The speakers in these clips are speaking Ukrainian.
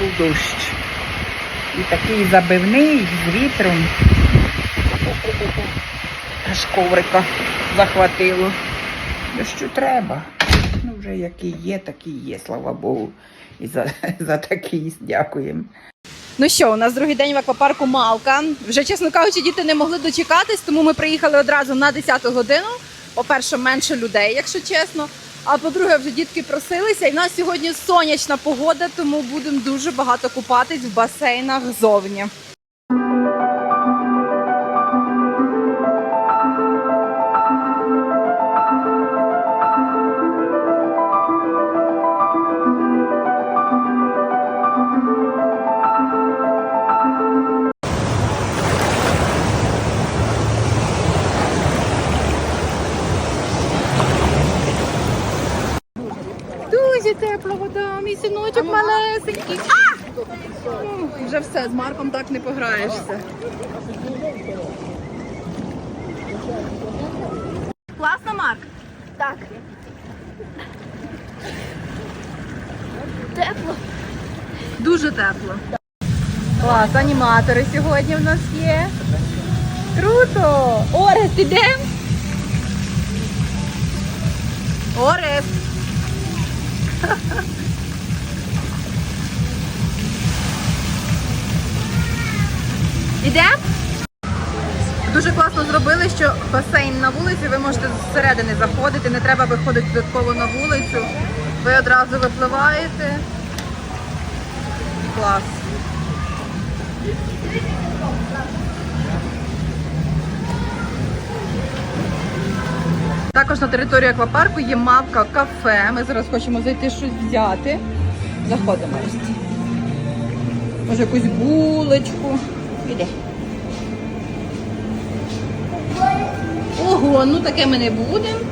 пішов дощ. І такий забивний з вітром. Аж коврика захватило. Дощу треба. Ну, вже який є, такий є, слава Богу. І за, за такий дякуємо. Ну що, у нас другий день в аквапарку Малка. Вже, чесно кажучи, діти не могли дочекатись, тому ми приїхали одразу на 10 годину. По-перше, менше людей, якщо чесно. А по-друге, вже дітки просилися. І в нас сьогодні сонячна погода, тому будемо дуже багато купатись в басейнах зовні. Так не пограєшся. Класно, Марк? Так. Тепло. Дуже тепло. Клас, аніматори сьогодні в нас є. Круто! Орест, ідемо? Орест! Ідемо? Дуже класно зробили, що басейн на вулиці, ви можете зсередини заходити, не треба виходити додатково на вулицю. Ви одразу випливаєте. Клас. Також на території аквапарку є мавка кафе. Ми зараз хочемо зайти щось взяти. Заходимо. Може якусь булочку. Іде. Ого, ну таке ми не будемо.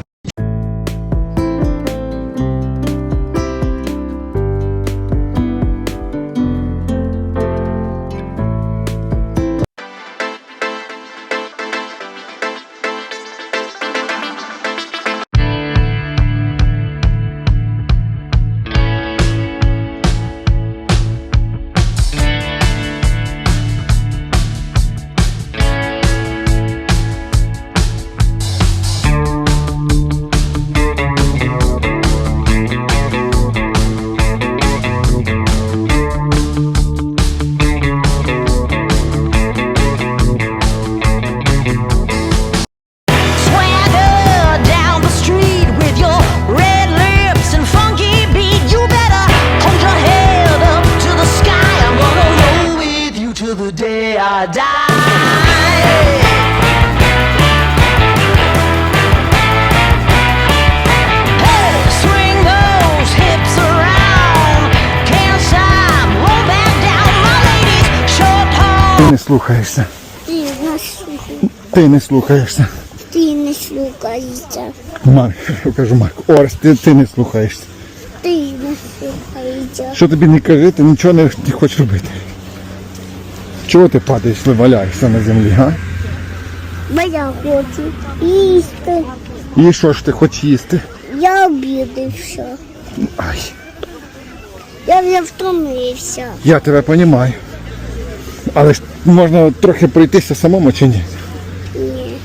Не слухаєшся. Ти не слухай. Ти не слухаєшся. Ти не слухаєшся. Марк, я кажу Марк, Орес, ти, ти не слухаєшся. Ти не слухаєшся. Що тобі не кажи, ти нічого не, не хочеш робити. Чого ти падаєш, виваляєшся на землі, га? Бо я хочу їсти. І що ж ти хочеш їсти? Я обідався. Ай, Я вже втомився. я тебе розумію. Але ж можна трохи пройтися самому чи ні?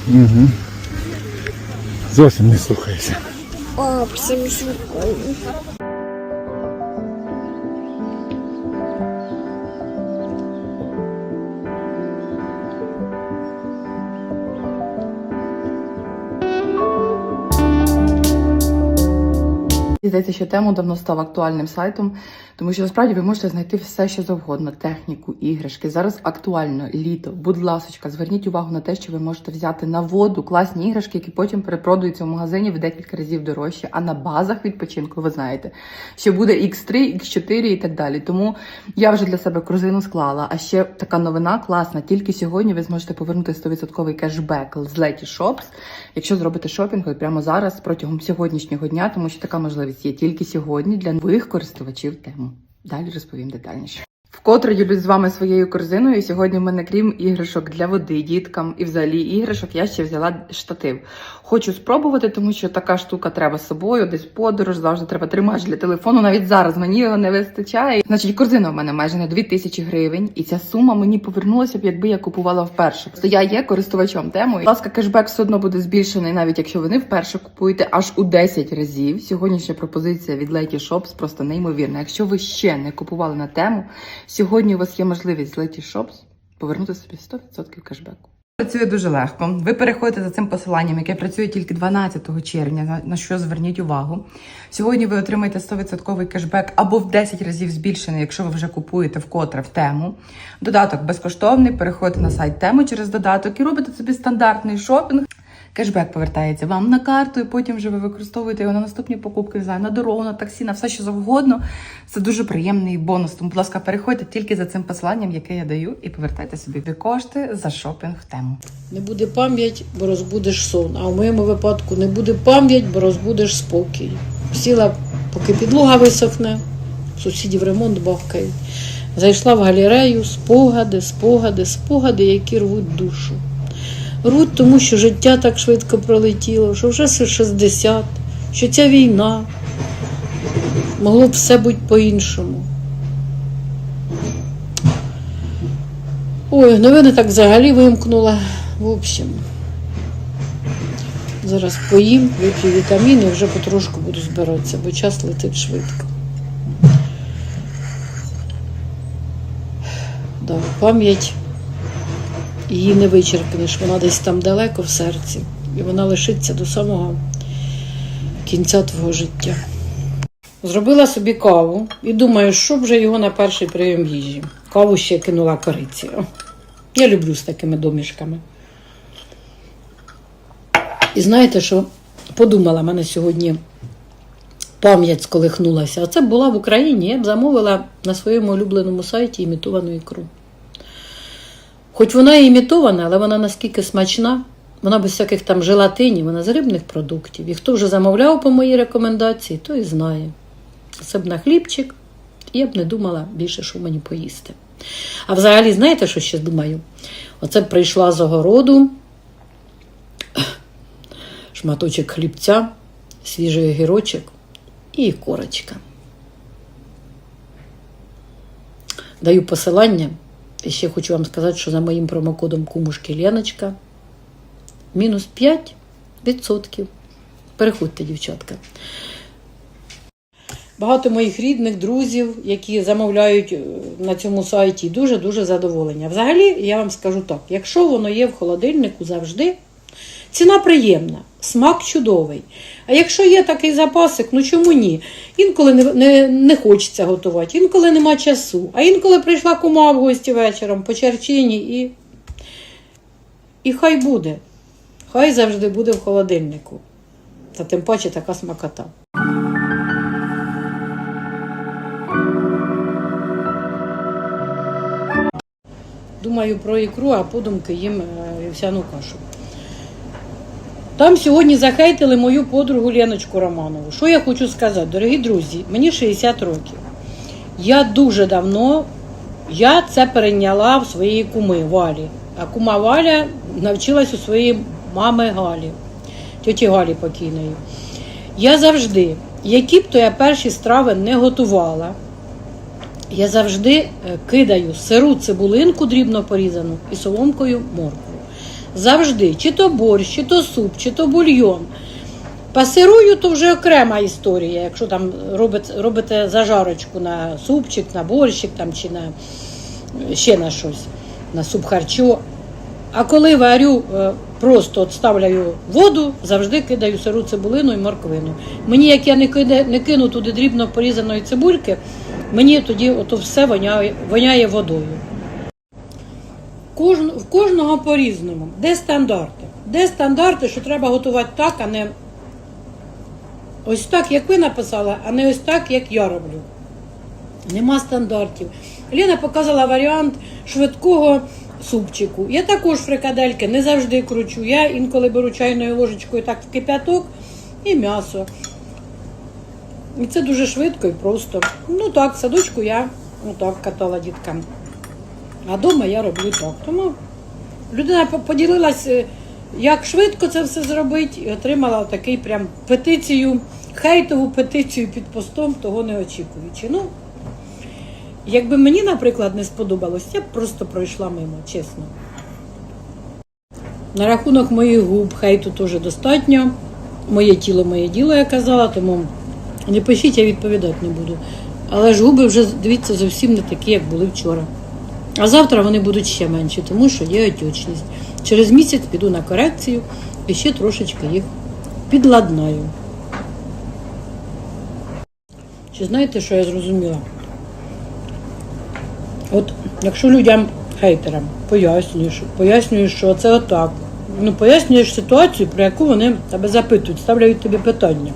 Ні. Зовсім не слухайся. О, всім слухаю. Здається, що тему давно став актуальним сайтом, тому що насправді ви можете знайти все, що завгодно: техніку, іграшки. Зараз актуально літо. Будь ласочка, зверніть увагу на те, що ви можете взяти на воду класні іграшки, які потім перепродаються в магазині в декілька разів дорожче. А на базах відпочинку ви знаєте, що буде X3, X4 і так далі. Тому я вже для себе корзину склала. А ще така новина класна. Тільки сьогодні ви зможете повернути 100% кешбек з Leti Shops, якщо зробите шопінг прямо зараз протягом сьогоднішнього дня, тому що така можливість є тільки сьогодні для нових користувачів тему. Далі розповім детальніше. Вкотре ділюсь з вами своєю корзиною. Сьогодні в мене, крім іграшок для води, діткам і взагалі іграшок, я ще взяла штатив. Хочу спробувати, тому що така штука треба з собою, десь подорож, завжди треба тримач для телефону. Навіть зараз мені його не вистачає. Значить, корзина в мене майже на 2000 гривень, і ця сума мені повернулася б, якби я купувала вперше. То я є користувачом темою. Будь ласка, кешбек все одно буде збільшений, навіть якщо ви не вперше купуєте аж у 10 разів. Сьогоднішня пропозиція від Lady Shops просто неймовірна. Якщо ви ще не купували на тему, сьогодні у вас є можливість з Lady Shops повернути собі 100% кешбеку. Працює дуже легко. Ви переходите за цим посиланням, яке працює тільки 12 червня. На, що зверніть увагу. Сьогодні ви отримаєте 100% кешбек або в 10 разів збільшений, якщо ви вже купуєте вкотре в тему. Додаток безкоштовний. Переходите на сайт тему через додаток і робите собі стандартний шопінг. Кешбек повертається вам на карту, і потім вже ви використовуєте його на наступні покупки, не знаю, на дорогу, на таксі, на все що завгодно. Це дуже приємний бонус. Тому, будь ласка, переходьте тільки за цим посиланням, яке я даю, і повертайте собі кошти за шопінг в тему. Не буде пам'ять, бо розбудеш сон. А в моєму випадку не буде пам'ять, бо розбудеш спокій. Сіла, поки підлога висохне, сусідів ремонт бавкають. Зайшла в галерею, спогади, спогади, спогади, які рвуть душу. Рвуть, тому що життя так швидко пролетіло, що вже 60, що ця війна могло б все бути по-іншому. Ой, новини так взагалі вимкнула. В общем, зараз поїм, вип'ю вітаміни і вже потрошку буду збиратися, бо час летить швидко. Да, пам'ять її не вичерпнеш, вона десь там далеко в серці, і вона лишиться до самого кінця твого життя. Зробила собі каву і думаю, що б же його на перший прийом їжі. Каву ще кинула кориці. Я люблю з такими домішками. І знаєте, що подумала, мене сьогодні пам'ять сколихнулася. А це була в Україні, я б замовила на своєму улюбленому сайті імітовану ікру. Хоч вона і імітована, але вона наскільки смачна, вона без всяких там желатинів, вона з рибних продуктів. І хто вже замовляв по моїй рекомендації, той знає. Це б на хлібчик, і я б не думала більше, що мені поїсти. А взагалі, знаєте, що ще думаю? Оце б прийшла з огороду, шматочок хлібця, свіжий огірочок і корочка. Даю посилання. Ще хочу вам сказати, що за моїм промокодом кумушки Леночка мінус 5%. Переходьте, дівчатка. Багато моїх рідних, друзів, які замовляють е, на цьому сайті, дуже-дуже задоволення. Взагалі, я вам скажу так: якщо воно є в холодильнику завжди, ціна приємна, смак чудовий. А якщо є такий запасик, ну чому ні? Інколи не, не, не хочеться готувати, інколи нема часу, а інколи прийшла кума в гості вечором по черчині і. І хай буде. Хай завжди буде в холодильнику. Та тим паче така смакота. Думаю про ікру, а подумки їм е, вівсяну кашу. Там сьогодні захейтили мою подругу Леночку Романову. Що я хочу сказати, дорогі друзі, мені 60 років. Я дуже давно я це перейняла в своєї куми Валі. А кума Валя навчилась у своєї мами Галі, тьоті Галі покійної. Я завжди, які б то я перші страви не готувала, я завжди е, кидаю сиру цибулинку дрібно порізану і соломкою моркву. Завжди, чи то борщ, чи то суп, чи то бульйон. Пасирую, то вже окрема історія, якщо там робите, робите зажарочку на супчик, на борщик там, чи на ще на щось, на суп харчо. А коли варю, е, просто от воду, завжди кидаю сиру цибулину і морквину. Мені, як я не, киде, не кину туди дрібно порізаної цибульки, мені тоді ото все воняє, воняє водою. В кожного по-різному. Де стандарти? Де стандарти, що треба готувати так, а не ось так, як ви написали, а не ось так, як я роблю. Нема стандартів. Лена показала варіант швидкого супчику. Я також фрикадельки не завжди кручу. Я інколи беру чайною ложечкою так в кип'яток і м'ясо. І це дуже швидко і просто. Ну так, садочку я отак катала діткам. А вдома я роблю так. Тому людина по- поділилась, е, як швидко це все зробити, і отримала такий прям петицію, хейтову петицію під постом, того не очікуючи. Ну, якби мені, наприклад, не сподобалось, я б просто пройшла мимо, чесно. На рахунок моїх губ хейту теж достатньо. Моє тіло, моє діло, я казала, тому не пишіть, я відповідати не буду. Але ж губи вже, дивіться, зовсім не такі, як були вчора. А завтра вони будуть ще менші, тому що є отечність. Через місяць піду на корекцію і ще трошечки їх підладнаю. Чи знаєте, що я зрозуміла? От якщо людям, хейтерам, пояснюєш, пояснюєш, що це отак. Ну, пояснюєш ситуацію, про яку вони тебе запитують, ставляють тобі питання.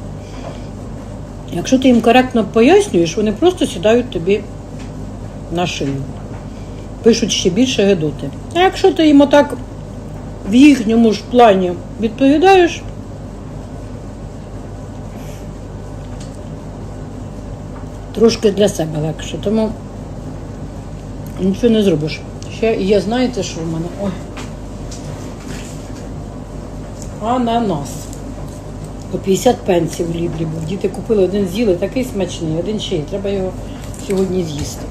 Якщо ти їм коректно пояснюєш, вони просто сідають тобі на шию. Пишуть ще більше гедоти. А якщо ти їм отак в їхньому ж плані відповідаєш, трошки для себе легше. Тому нічого не зробиш. Ще є, знаєте, що в мене? Ой. Ананас. По 50 пенсів в Ліблі був. Діти купили один з'їли, такий смачний, один ще є. Треба його сьогодні з'їсти.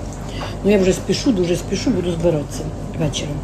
Ну я вже спішу, дуже спішу, буду збиратися вечором.